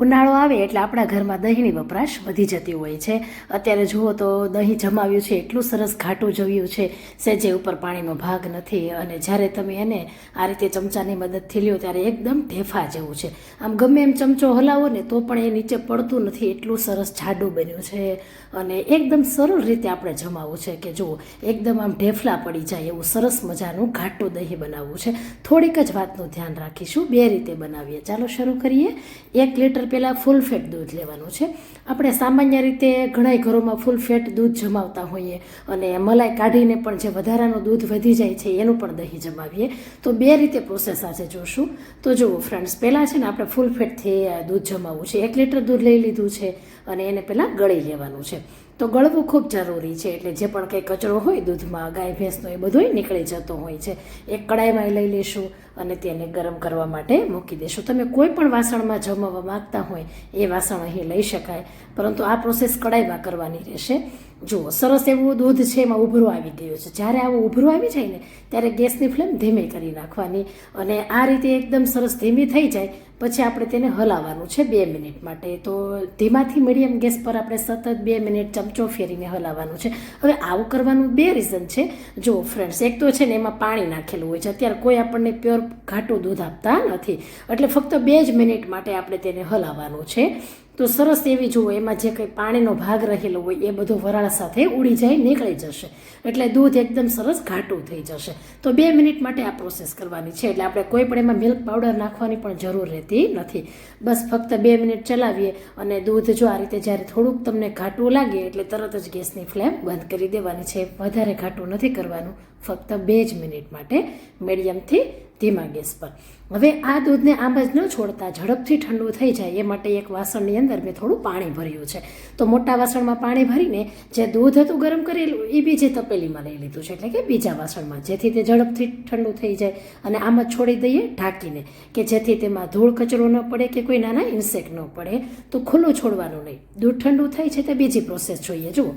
ઉનાળો આવે એટલે આપણા ઘરમાં દહીંની વપરાશ વધી જતી હોય છે. અત્યારે જુઓ તો દહીં જમાવ્યું છે, એટલું સરસ ઘાટું જવ્યું છે, સેજે ઉપર પાણીનો ભાગ નથી અને જ્યારે તમે એને આ રીતે ચમચાની મદદથી લ્યો ત્યારે એકદમ ઢેફા જેવું છે. આમ ગમે એમ ચમચો હલાવો ને તો પણ એ નીચે પડતું નથી, એટલું સરસ જાડું બન્યું છે અને એકદમ સરળ રીતે આપણે જમાવવું છે કે જુઓ, એકદમ આમ ઢેફલા પડી જાય એવું સરસ મજાનું ઘાટું દહીં બનાવવું છે. થોડીક જ વાતનું ધ્યાન રાખીશું, બે રીતે બનાવીએ. ચાલો શરૂ કરીએ. એક લીટર પહેલાં ફૂલ ફેટ દૂધ લેવાનું છે. આપણે સામાન્ય રીતે ઘણાય ઘરોમાં ફૂલ ફેટ દૂધ જમાવતા હોઈએ અને મલાઈ કાઢીને પણ જે વધારાનું દૂધ વધી જાય છે, એનું પણ દહીં જમાવીએ. તો બે રીતે પ્રોસેસ આજે જોશું. તો જુઓ ફ્રેન્ડ્સ પહેલાં છે ને આપણે ફૂલ ફેટથી દૂધ જમાવવું છે. એક લીટર દૂધ લઈ લીધું છે અને એને પહેલાં ગળી લેવાનું છે. તો ગળવું ખૂબ જરૂરી છે, એટલે જે પણ કંઈ કચરો હોય, દૂધમાં, ગાય, ભેંસનો એ બધોય નીકળી જતો હોય છે. એક કડાઈમાં લઈ લેશું અને તેને ગરમ કરવા માટે મૂકી દેશું. તમે કોઈ પણ વાસણમાં જમાવવા માંગતા હોય, એ વાસણ અહીં લઈ શકાય. પરંતુ આ પ્રોસેસ કડાઈમાં કરવાની રહેશે. જુઓ સરસ એવું દૂધ છે એમાં ઉભરો આવી ગયો છે. જ્યારે આવો ઉભરો આવી જાય ને, ત્યારે ગેસની ફ્લેમ ધીમે કરી નાખવાની અને આ રીતે એકદમ સરસ ધીમી થઈ જાય, પછી આપણે તેને હલાવવાનું છે બે મિનિટ માટે. તો ધીમાથી મીડિયમ ગેસ પર આપણે સતત બે મિનિટ ચમચો ફેરીને હલાવવાનું છે. હવે આવું કરવાનું બે રીઝન છે. જો ફ્રેન્ડ્સ, એક તો છે ને એમાં પાણી નાખેલું હોય છે. અત્યારે કોઈ આપણને પ્યોર ઘાટું દૂધ આપતા નથી. એટલે ફક્ત બે જ મિનિટ માટે આપણે તેને હલાવવાનું છે. તો સરસ એવી જુઓ, એમાં જે કંઈ પાણીનો ભાગ રહેલો હોય, એ બધો વરાળ સાથે ઉડી જાય, નીકળી જશે. એટલે દૂધ એકદમ સરસ ઘાટું થઈ જશે. તો બે મિનિટ માટે આ પ્રોસેસ કરવાની છે, એટલે આપણે કોઈ પણ એમાં મિલ્ક પાવડર નાખવાની પણ જરૂર રહેતી નથી. બસ ફક્ત બે મિનિટ ચલાવીએ અને દૂધ જો આ રીતે જ્યારે થોડુંક તમને ઘાટું લાગે, એટલે તરત જ ગેસની ફ્લેમ બંધ કરી દેવાની છે. વધારે ઘાટું નથી કરવાનું, ફક્ત બે જ મિનિટ માટે મીડિયમથી ધીમા ગેસ પર. હવે આ દૂધને આમ જ ન છોડતા ઝડપથી ઠંડુ થઈ જાય એ માટે એક વાસણની અંદર મેં થોડું પાણી ભર્યું છે. તો મોટા વાસણમાં પાણી ભરીને જે દૂધ હતું ગરમ કરેલું એ બીજી તપેલીમાં લઈ લીધું છે. એટલે કે બીજા વાસણમાં, જેથી તે ઝડપથી ઠંડુ થઈ જાય અને આમ જ છોડી દઈએ ઢાંકીને કે જેથી તેમાં ધૂળ કચરો ન પડે કે કોઈ નાના ઇન્સેક્ટ ન પડે. તો ખુલ્લું છોડવાનું નહીં. દૂધ ઠંડુ થાય છે તે બીજી પ્રોસેસ જોઈએ. જુઓ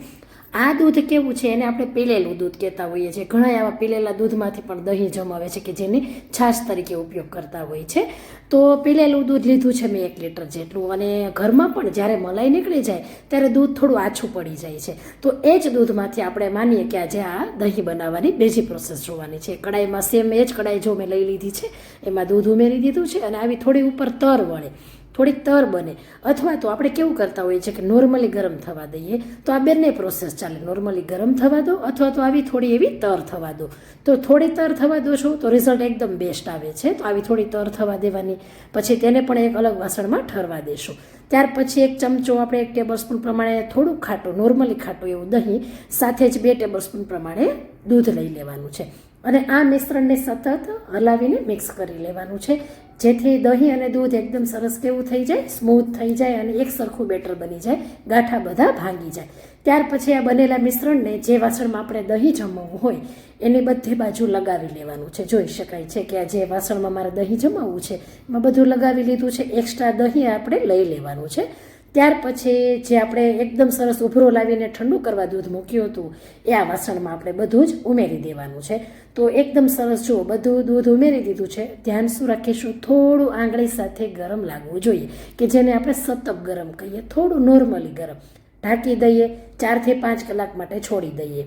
આ દૂધ કેવું છે એને આપણે પીલેલું દૂધ કહેતા હોઈએ છીએ. ઘણા એવા પીલેલા દૂધમાંથી પણ દહીં જમાવે છે કે જેની છાશ તરીકે ઉપયોગ કરતા હોય છે. તો પીલેલું દૂધ લીધું છે મેં એક લીટર જેટલું અને ઘરમાં પણ જ્યારે મલાઈ નીકળી જાય ત્યારે દૂધ થોડું આછું પડી જાય છે. તો એ જ દૂધમાંથી આપણે માનીએ કે આજે આ દહીં બનાવવાની બીજી પ્રોસેસ જોવાની છે. કડાઈમાં સેમ એ જ કડાઈ જો મેં લઈ લીધી છે, એમાં દૂધ ઉમેરી દીધું છે અને આવી થોડી ઉપર તર વળે. થોડીક તર બને. અથવા તો આપણે કેવું કરતા હોઈએ છીએ કે નોર્મલી ગરમ થવા દઈએ, તો આ બંને પ્રોસેસ ચાલે. નોર્મલી ગરમ થવા દો અથવા તો આવી થોડી એવી તર થવા દો. તો થોડી તર થવા દો છો તો રિઝલ્ટ એકદમ બેસ્ટ આવે છે. તો આવી થોડી તર થવા દેવાની, પછી તેને પણ એક અલગ વાસણમાં ઠરવા દેશું. ત્યાર પછી એક ચમચો આપણે એક ટેબલ સ્પૂન પ્રમાણે થોડું ખાટું નોર્મલી ખાટું એવું દહીં, સાથે જ બે ટેબલ સ્પૂન પ્રમાણે દૂધ લઈ લેવાનું છે. અને આ મિશ્રણને સતત હલાવીને મિક્સ કરી લેવાનું છે. જેથી દહીં અને દૂધ એકદમ સરસ કેવું થઈ જાય સ્મૂથ થઈ જાય અને એક સરખું બેટર બની જાય, ગાંઠા બધા ભાંગી જાય. ત્યાર પછી આ બનેલા મિશ્રણને જે વાસણમાં આપણે દહીં જમાવવું હોય, એની બધી બાજુ લગાવી લેવાનું છે. જોઈ શકાય છે કે આ જે વાસણમાં મારે દહીં જમાવવું છે, એમાં બધું લગાવી લીધું છે એક્સ્ટ્રા દહીં આપણે લઈ લેવાનું છે. ત્યાર પછી જે આપણે એકદમ સરસ ઉભરો લાવીને ઠંડુ કરવા દૂધ મૂક્યું હતું, એ આ વાસણમાં આપણે બધું જ ઉમેરી દેવાનું છે. તો એકદમ સરસ જુઓ બધું દૂધ ઉમેરી દીધું છે ધ્યાન શું રાખીશું. થોડું આંગળી સાથે ગરમ લાગવું જોઈએ, કે જેને આપણે સતત ગરમ કહીએ, થોડું નોર્મલી ગરમ. ઢાંકી દઈએ, ચારથી પાંચ કલાક માટે છોડી દઈએ.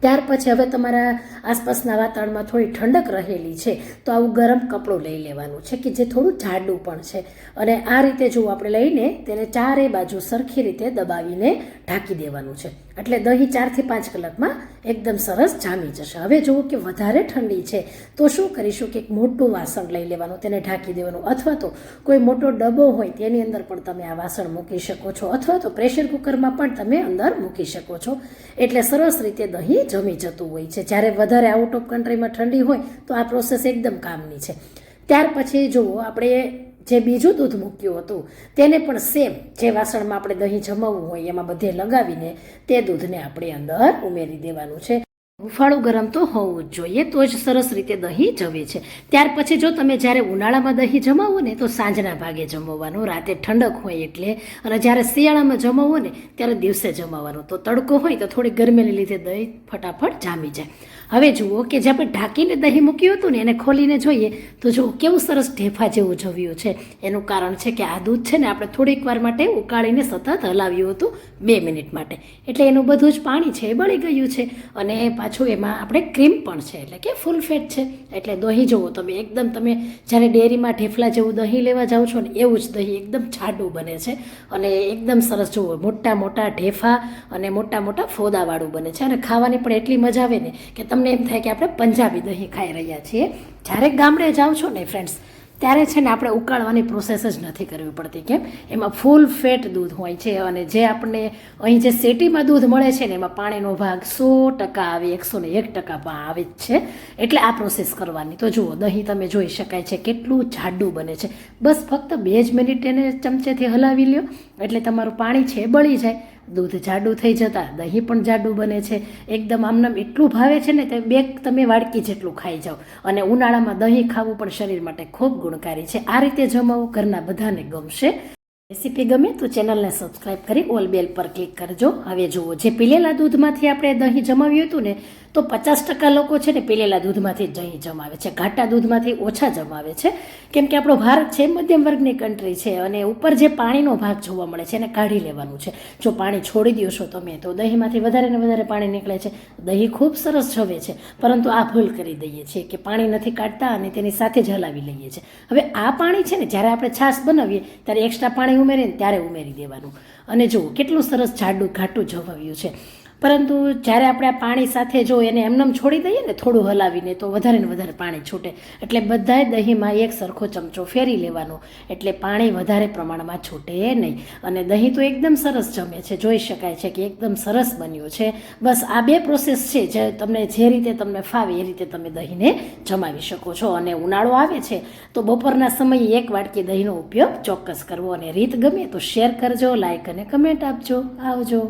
ત્યાર પછી હવે તમારા આસપાસના વાતાવરણમાં થોડી ઠંડક રહેલી છે, તો આવું ગરમ કપડું લઈ લેવાનું છે કે જે થોડું જાડું પણ છે. અને આ રીતે જો આપણે લઈને તેને ચારે બાજુ સરખી રીતે દબાવીને ઢાંકી દેવાનું છે. એટલે દહીં ચારથી પાંચ કલાકમાં એકદમ સરસ જામી જશે. હવે જુઓ કે વધારે ઠંડી છે, તો શું કરીશું કે એક મોટું વાસણ લઈ લેવાનું, તેને ઢાંકી દેવાનું, અથવા તો કોઈ મોટો ડબ્બો હોય તેની અંદર પણ તમે આ વાસણ મૂકી શકો છો, અથવા તો પ્રેશર કુકરમાં પણ તમે અંદર મૂકી શકો છો. એટલે સરસ રીતે દહીં જમી જતું હોય છે. જ્યારે વધારે આઉટ ઓફ કન્ટ્રીમાં ઠંડી હોય, તો આ પ્રોસેસ એકદમ કામની છે. ત્યાર પછી જુઓ, આપણે જે બીજું દૂધ મૂક્યું હતું, તેને પણ સેમ જે વાસણમાં આપણે દહીં જમાવવું હોય એમાં બધે લગાવીને તે દૂધને આપણે અંદર ઉમેરી દેવાનું છે. હુંફાળું ગરમ તો હોવું જ જોઈએ, તો જ સરસ રીતે દહીં જવે છે. ત્યાર પછી જો તમે જ્યારે ઉનાળામાં દહીં જમાવો ને, તો સાંજના ભાગે જમવવાનું રાતે ઠંડક હોય એટલે, અને જ્યારે શિયાળામાં જમાવો ને, ત્યારે દિવસે જમાવવાનું તો તડકો હોય તો થોડી ગરમીને લીધે દહીં ફટાફટ જામી જાય. હવે જુઓ કે જે આપણે ઢાંકીને દહીં મૂક્યું હતું ને, એને ખોલીને જોઈએ, તો જુઓ કેવું સરસ ઢેફા જેવું જવ્યું છે. એનું કારણ છે કે આ દૂધ છે ને, આપણે થોડીક વાર માટે ઉકાળીને સતત હલાવ્યું હતું બે મિનિટ માટે. એટલે એનું બધું જ પાણી છે એ બળી ગયું છે. અને પાછું એમાં આપણે ક્રીમ પણ છે, એટલે કે ફૂલ ફેટ છે. એટલે દહીં જુઓ તમે, એકદમ તમે જ્યારે ડેરીમાં ઢેફલા જેવું દહીં લેવા જાઓ છો ને, એવું જ દહીં એકદમ જાડું બને છે. અને એકદમ સરસ જુઓ, મોટા મોટા ઢેફા અને મોટા મોટા ફોદાવાળું બને છે. અને ખાવાની પણ એટલી મજા આવે ને કે તમને એમ થાય કે આપણે પંજાબી દહીં ખાઈ રહ્યા છીએ. જ્યારે ગામડે જાઓ છો ને ફ્રેન્ડ્સ ત્યારે છે ને આપણે ઉકાળવાની પ્રોસેસ જ નથી કરવી પડતી, કેમ? એમાં ફૂલ ફેટ દૂધ હોય છે અને જે આપણને અહીં જે સેટીમાં દૂધ મળે છે ને, એમાં પાણીનો ભાગ સો ટકા આવે, એકસો ને એક ટકા આવે જ છે. એટલે આ પ્રોસેસ કરવાની. તો જુઓ, દહીં તમે જોઈ શકાય છે કેટલું જાડું બને છે. બસ ફક્ત બે જ મિનિટ એને ચમચેથી હલાવી લ્યો. એટલે તમારું પાણી છે બળી જાય. દૂધ જાડું થઈ જતા, દહીં પણ જાડું બને છે. એકદમ આમનામ એટલું ભાવે છે ને તે બે તમે વાડકી જેટલું ખાઈ જાઓ. અને ઉનાળામાં દહીં ખાવું પણ શરીર માટે ખૂબ ગુણકારી છે. આ રીતે જમાવું ઘરના બધાને ગમશે. રેસીપી ગમે તો ચેનલને સબસ્ક્રાઈબ કરી ઓલ બેલ પર ક્લિક કરજો. હવે જુઓ, જે પીલેલા દૂધમાંથી આપણે દહીં જમાવ્યું હતું ને તો પચાસ ટકા લોકો છે ને પીલેલા દૂધમાંથી જ દહીં જમાવે છે. ઘાટા દૂધમાંથી ઓછા જમાવે છે. કેમ કે આપણો ભારત છે મધ્યમ વર્ગની કન્ટ્રી છે અને ઉપર જે પાણીનો ભાગ જોવા મળે છે એને કાઢી લેવાનું છે. જો પાણી છોડી દો તમે, તો દહીંમાંથી વધારે ને વધારે પાણી નીકળે છે. દહીં ખૂબ સરસ જવે છે. પરંતુ આ ભૂલ કરી દઈએ છીએ કે પાણી નથી કાઢતા અને તેની સાથે જ હલાવી લઈએ છીએ. હવે આ પાણી છે ને જ્યારે આપણે છાશ બનાવીએ, ત્યારે એક્સ્ટ્રા પાણી ઉમેરીને ત્યારે ઉમેરી દેવાનું. અને જુઓ કેટલું સરસ જાડું ઘાટું જવાવ્યું છે. પરંતુ જ્યારે આપણે આ પાણી સાથે જો એને એમનેમ છોડી દઈએ ને થોડું હલાવીને, તો વધારે ને વધારે પાણી છૂટે. એટલે બધાય દહીંમાં એક સરખો ચમચો ફેરી લેવાનો. એટલે પાણી વધારે પ્રમાણમાં છૂટે નહીં. અને દહીં તો એકદમ સરસ જમે છે. જોઈ શકાય છે કે એકદમ સરસ બન્યું છે. બસ આ બે પ્રોસેસ છે જે તમને જે રીતે તમને ફાવે એ રીતે તમે દહીંને જમાવી શકો છો. અને ઉનાળો આવે છે, તો બપોરના સમયે એક વાટકી દહીંનો ઉપયોગ ચોક્કસ કરવો. અને રીત ગમે તો શેર કરજો લાઇક અને કમેન્ટ આપજો. આવજો.